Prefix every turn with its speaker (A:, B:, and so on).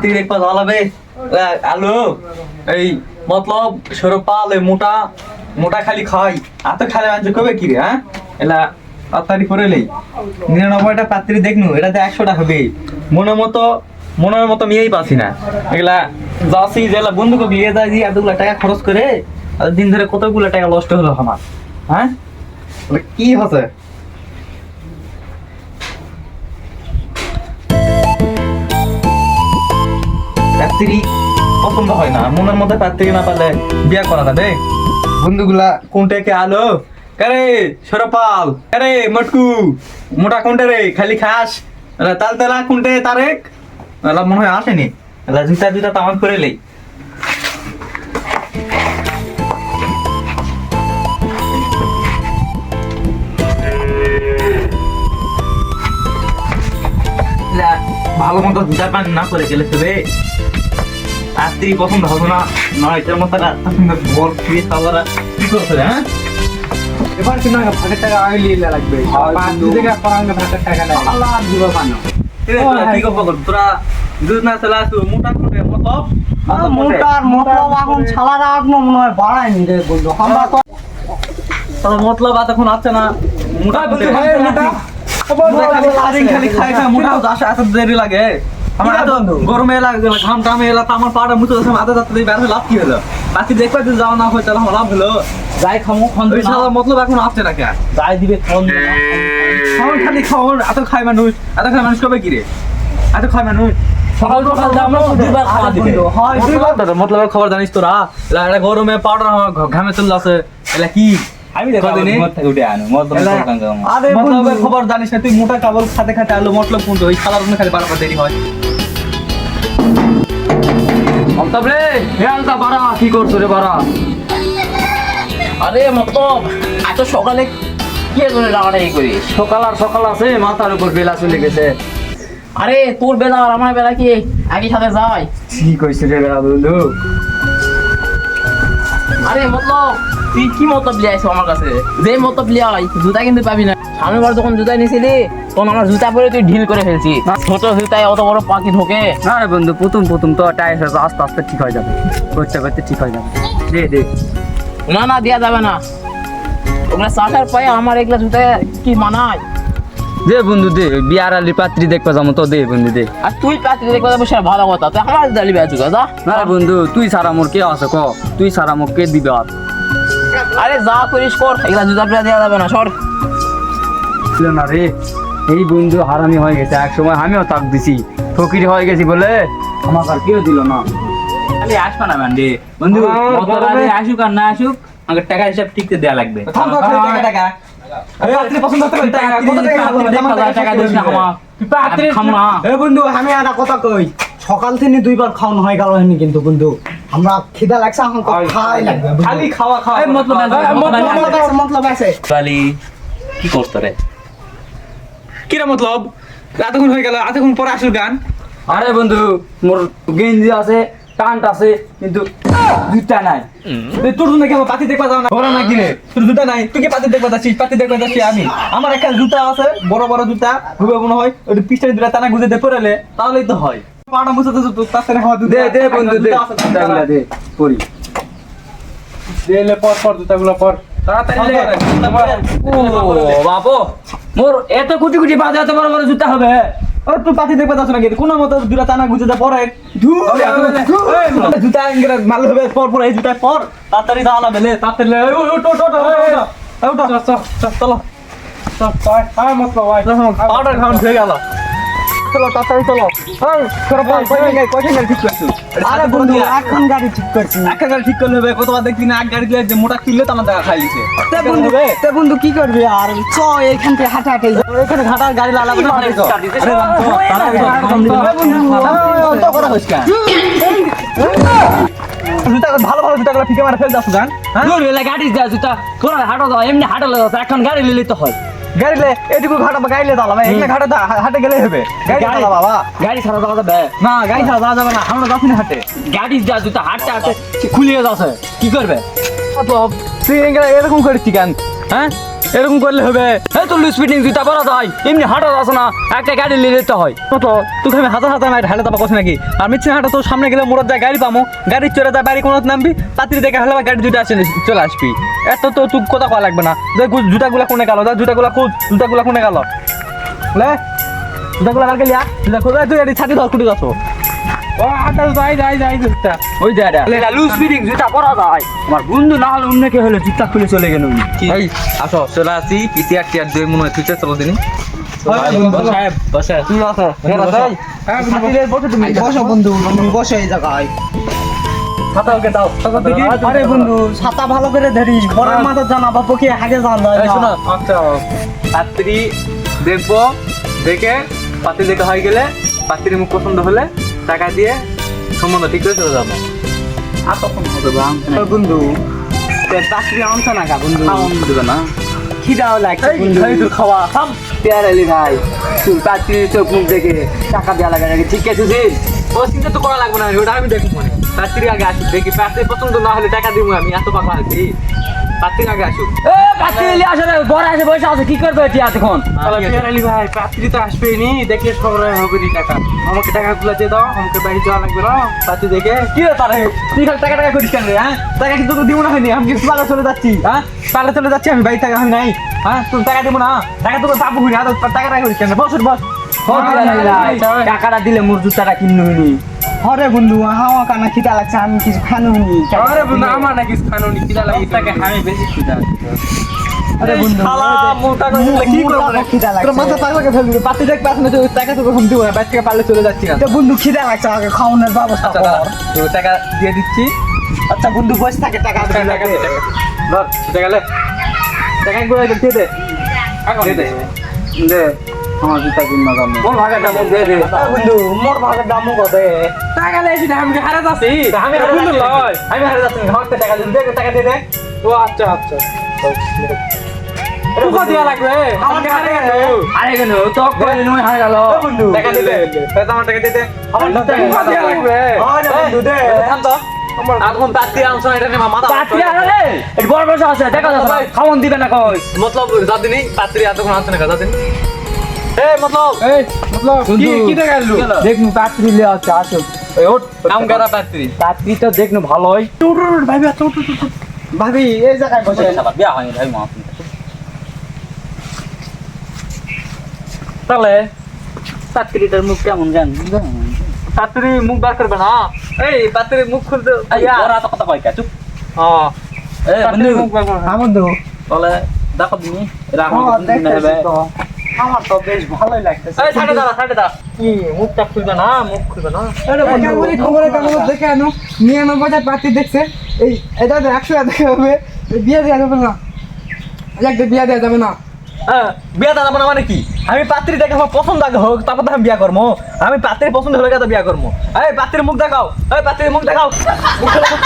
A: তুই একবার জ্বালাবে আলো, এই মতলব সরো পাল, এই মোটা মোটা খালি খাই। এত খালি আনছে কবে কি রে হ্যাঁ? এলা তাড়াতাড়ি করে লেই। নিরানব্বইটা পাত্রী দেখনু, এটাতে একশোটা হবে। মনের মতো মনের মতো মেয়েই পাচ্ছি না। এগুলা যাচ্ছি, যেগুলা বন্ধুকে বিয়ে যায় দিয়ে এতগুলো টাকা খরচ করে দিন ধরে কতগুলো টাকা নষ্ট হলো আমার হ্যাঁ? কি হচ্ছে? পাত্রী পছন্দ হয় না। মনের মধ্যে পাত্রী না পারলে বিয়ে করা যাবে বন্ধুগুলা, কোনটা কে আলো? কারে সরপাল? কারে মটকু? মোটা কোনটা রে? খালি খাস? তাল তালা কোনটে তারেক? এলা মনে হয় আসেনি। এলা জুতা জুতা তামাক করে লেই ভালো মতো জুতা পান না করে গেলে তবে রাত্রি পছন্দ না নয়টার মতো বল কি করছে হ্যাঁ?
B: এবার কিন্তু ভাগের টাকা লিয়ে লাগবে। পাঁচ থেকে ভাগের টাকা নেই আল্লাহ দিব
A: এরে কি করব তোরা দুধ না চলে আসব মোটা কোটে মতলব?
B: মোটার মতলব এখন ছালারা এখন মনে হয় বাড়ায়নি রে বন্ধু আমরা তো
A: তোর মতলব আর এখন আছে না মোটা খালি খাই মোটা আসে এত দেরি লাগে। আমার
B: কিরা?
A: গরমে ঘাম টামে এলা আমার মাথা বের লাভ কি হলো? বাকি দেখবে যদি যাওয়া না হয় তাহলে আমার লাভ হলো।
B: যাই খামো খন
A: মতলব এখন আসছে না কে
B: যাই দিবে খন
A: খাওয়ার খালি এত খায় মানুষ এত খায় মানুষ কবে কি এত খায় মানুষ।
B: সকাল সকাল আমরা দুবার খাওয়া দিবে। হয় দুইবার।
A: মতলব খবর জানিস তোরা? এলা এটা গরমে পাউডার আমার ঘামে চলে আছে। এলা কি?
B: আমি
A: খবর জানিস না তুই মোটা কাবল খাতে খাতে আলো মতলব কোনটা ওই খালার খালি বারবার দেরি হয়।
B: মতলব রে হে আলতা বাড়া কি করছ রে বাড়া?
C: আরে এত সকালে কি ধরে রাগারাগি করিস?
B: সকাল আর সকাল আছে মাথার উপর বেলা চলে গেছে।
C: আরে তোর বেলা আর আমার বেলা কি একই সাথে যায়?
B: কি কইছে রে বেলা বন্ধু?
C: আরে মতলব তুই কি মতলব লিয়ে আইছো আমার কাছে? যে মতলব লিয়ে আই জুতা কিন্তু পাবি না। সামনের বার যখন জুতা তখন আমার জুতা পরে তুই ঢিল করে ফেলছি। ছোট জুতায় অত বড় পাখি ঢোকে।
B: না রে বন্ধু প্রথম প্রথম তো টাইস আছে আস্তে আস্তে ঠিক হয়ে যাবে। করতে করতে ঠিক হয়ে যাবে। দে দে।
C: না না দেওয়া যাবে না। ওগুলা চাষার পায়ে আমার এগুলা জুতায় কি মানায়?
B: দে বন্ধু দে। বিয়ার আলি পাত্রী দেখবা যাব তো দে বন্ধু দে।
C: আর তুই পাতি দেখতে যাব সে ভালো কথা। তুই আমার দালি বেচু যা।
B: না বন্ধু তুই সারা মোর কে আছে ক? তুই সারা মোর কে দিবে আর?
C: আরে যা করিস কর। এগুলা জুতা পেয়ে দেওয়া যাবে না সর।
B: ছিল না রে এই বন্ধু হারামি হয়ে গেছে এক সময় আমিও তাক দিছি। ফকির হয়ে গেছি বলে আমাকে আর কেউ দিল না।
D: খালি আসবে না ম্যান্ডে বন্ধু মতরাতে
B: গরমে-
D: আসুক আর না আসুক আমাকে টাকা হিসাব ঠিক
A: করে কত লাগবে?
D: টাকা
E: আমি সকাল থেকে দুইবার খাওয়ানো হয়ে গেল হয়নি কিন্তু বন্ধু। আমরা খিদা লাগছে এখন তো খাই লাগবে
A: খালি খাওয়া খাওয়া।
D: মতলব আছে,
A: মতলব
D: মতলব
A: আছে।
E: মতলব- মতলব আছে।
D: বালি কি করতো রে?
A: কি রে মতলব? এতক্ষণ হয়ে গেল এতক্ষণ পরে আসল গান
B: আরে বন্ধু মোর গেঞ্জি আছে প্যান্ট আছে কিন্তু জুতা নাই।
A: তোর জন্য কি আমার পাতি দেখবা যাও না? না কিনে তোর জুতা নাই। তুই কি পাতি দেখবা যাচ্ছিস? পাতি দেখবা যাচ্ছি আমি। আমার একটা জুতা আছে বড় বড় জুতা ঘুরে মনে হয় ওই পিছনে দুটা টানা গুজে দে পড়ালে তাহলেই তো হয়। পাটা মুছে তো তো সাথে খাওয়া
B: দে দে বন্ধু দে জুতাগুলা দে পরি
E: দিলে পর পর জুতাগুলো পর
A: তাড়াতাড়ি
B: ও বাবু মোর এত কুটি কুটি বাজে এত বড় বড় জুতা হবে
A: আরে তুই পাতি দেখবা যাচ্ছ না কি কোনো মতো দুটা টানা গুজে দে পরে জুতা মাল হবে পর পর এই জুতা পর তাড়াতাড়ি দাও না বেলে তাড়াতাড়ি ওটো ওটো ওটো ওটো চলো
E: মতলব
A: পাউডার খাওয়ান হয়ে গেল চলো তাড়াতাড়ি চলো। এই তোরা ঠিক করছিস
E: আরে বন্ধু এখন গাড়ি ঠিক করছি।
A: একটা গাড়ি ঠিক করলে হবে কতবার দেখবি না এক গাড়ি যে মোটা কিনলে তো আমার দেখা খাই লিছে
E: তে বন্ধু তে বন্ধু কি করবি আর? চ এইখান থেকে হাঁটা হাঁটে।
A: এখানে ঘাটার গাড়ি লাগাবো না আরে তো করা হইছে কেন? জুতা। ভালো ভালো জুতাগুলো ফিকে মারা ফেল দাও গান হ্যাঁ?
B: গাড়ি যা জুতা হাঁটো দাও এমনি হাঁটো দাও এখন গাড়ি লিলে তো হয়।
A: গাড়ি লে এটুকু ঘাটা গাড়ি লে দাও ভাই এখানে ঘাটা হাটে গেলে হবে। গাড়ি চালা বাবা।
B: গাড়ি ছাড়া যাওয়া যাবে?
A: না গাড়ি ছাড়া যাওয়া যাবে না আমরা যাচ্ছি না হাটে।
B: গাড়ি যা জুতা হাটতে হাঁটতে খুলিয়ে যাচ্ছে। কি করবে?
A: তুই এগুলা এরকম করিস কেন? হ্যাঁ?
B: এরকম করলে হবে। এই তো লুজ ফিটিং জুতা পরা যায় এমনি হাঁটা যাচ্ছে না একটা গাড়ি নিয়ে যেতে হয়।
A: তো, তোকে আমি হাজার হাজার মাইট হালে তারপর কথা নাকি? আর মিচ্ছে হাঁটা তোর সামনে গেলে মোড়ার যায় গাড়ি পামো। গাড়ি চলে যায় বাড়ি কোনো নামবি পাত্রি দেখে হলে গাড়ি দুটো আসে, চলে আসবি। এত তো তুই কথা কয়া লাগবে না। দেখ, জুতাগুলা কোনে গেল দেখ, জুতাগুলা খুঁজ, জুতাগুলা কোনে গেল লে, জুতাগুলা কালকে লিয়া জুতা খুঁজে তুই ছাতি ধর কুটি যাচ্ছ।
B: ওই জায়গা লুজ ফিটিং জুতা পরা যায়। আমার বন্ধু না হলে অন্য কে হলে জুতা খুলে চলে গেল।
A: আসো। চলে আসি টিয়ার দুই মনে হয় তুই চলো দিনি
E: ছাতা ভালো করে ধরিস। পরের মাথা জানা বাপু কি আগে জান
A: আচ্ছা পাত্রী দেখব দেখে পাত্রী দেখে হয়ে গেলে পাত্রীর মুখ পছন্দ হলে টাকা দিয়ে সম্বন্ধ ঠিক করে চলে যাব।
B: আর তখন হবে
E: বন্ধু চাকরি আনছে না কা বন্ধু?
B: দেবে না।
E: খিদাও লাগছে বন্ধু।
A: খাওয়া সব
B: পেয়ার আলী ভাই তুই পাত্রী চোখ মুখ দেখে। টাকা দেওয়া লাগে ঠিক আছে
A: ও চিন্তা তো করা লাগবে না ওটা আমি দেখব মনে পাত্রী আগে আসুক দেখি পাত্রী পছন্দ না হলে টাকা দিব আমি এত পাকা আছি পাত্রী আগে আসুক
B: এ পাত্রী এলি আসে না বড় আসে বসে আছে কি করবে এটি এতক্ষণ
A: আলী ভাই পাত্রী তো আসবেই নি দেখলে সবার হবে নি টাকা আমাকে টাকা গুলো দিয়ে দাও আমাকে বাড়ি যাওয়া লাগবে না পাত্রী দেখে কি রে তারে তুই খালি টাকা টাকা করিস কেন রে হ্যাঁ টাকা কিন্তু দিব না হয়নি আমি কিছু পালা চলে যাচ্ছি হ্যাঁ পালা চলে যাচ্ছি আমি বাড়ি টাকা আমি নাই হ্যাঁ তোর টাকা দিব না টাকা তোকে পাবো না টাকা টাকা করিস কেন বস বস
B: টাকাটা দিলে মোর জুতাটা কিনু নি
E: আরে বন্ধু হাওয়া কানা খিদা লাগছে আমি কিছু খানো নি
A: আরে বন্ধু আমার নাকি খানো নি কিলা লাগি টাকা আমি বেশি খুদা
E: আরে বন্ধু
A: শালা মোটা করে কি করব রে?
E: খিদা লাগছে।
A: তোর মাথা পাগলা করে ফেলবি পাতি দেখ পাস না তুই টাকা তোকে কম দিব না বাইরে থেকে পারলে চলে যাচ্ছি না।
E: তো বন্ধু খিদা লাগছে আগে খাওয়ানোর ব্যবস্থা
A: আচ্ছা
E: কর।
A: দাঁড়া, টাকা দিয়ে দিচ্ছি।
E: আচ্ছা বন্ধু বসে থাকে টাকা
A: টাকা টাকা ধর টাকা লে টাকা গুলো দিয়ে দে। দে। দে
B: দে। আমার জুতা
A: না আমি হারে যাচ্ছি? আমি হারে বন্ধু লয় আমি হারে যাচ্ছি দে
B: মতলব জাতি পাত্রী এতক্ষণ আনছো না জাতি তাহলে পাত্রিটার মুখ কেমন জান?
A: পাত্রি মুখ বার করবে না। এই পাত্রি মুখ খুলতে
B: ওরা তো কথা কয় কে? চুপ।
A: হ্যাঁ।
E: আমার দেখো
B: তাহলে দেখো তুমি
E: রাখো আমার তো বেশ ভালোই লাগতেছে।
A: এই সাড়ে দাঁড়া সাড়ে দাঁড়া। কি মুখটা খুলবে না মুখ খুলবে না?
E: আরে বন্ধু
F: খবরের কাগজ আচ্ছা। দেখে আনো নিয়ে আনো বাজার দেখছে। এই এটা তো একশো টাকা হবে বিয়ে দেওয়া যাবে না। একটা বিয়ে দেওয়া যাবে না।
A: বিয়া দাদা বোনা মানে কি? আমি পাত্রী দেখে আমার পছন্দ আগে হোক তারপর আমি বিয়া করব। আমি পাত্রীর পছন্দ হলে তো বিয়া করব। এই পাত্রীর মুখ দেখাও। এই পাত্রীর মুখ দেখাও। মুখ দেখাও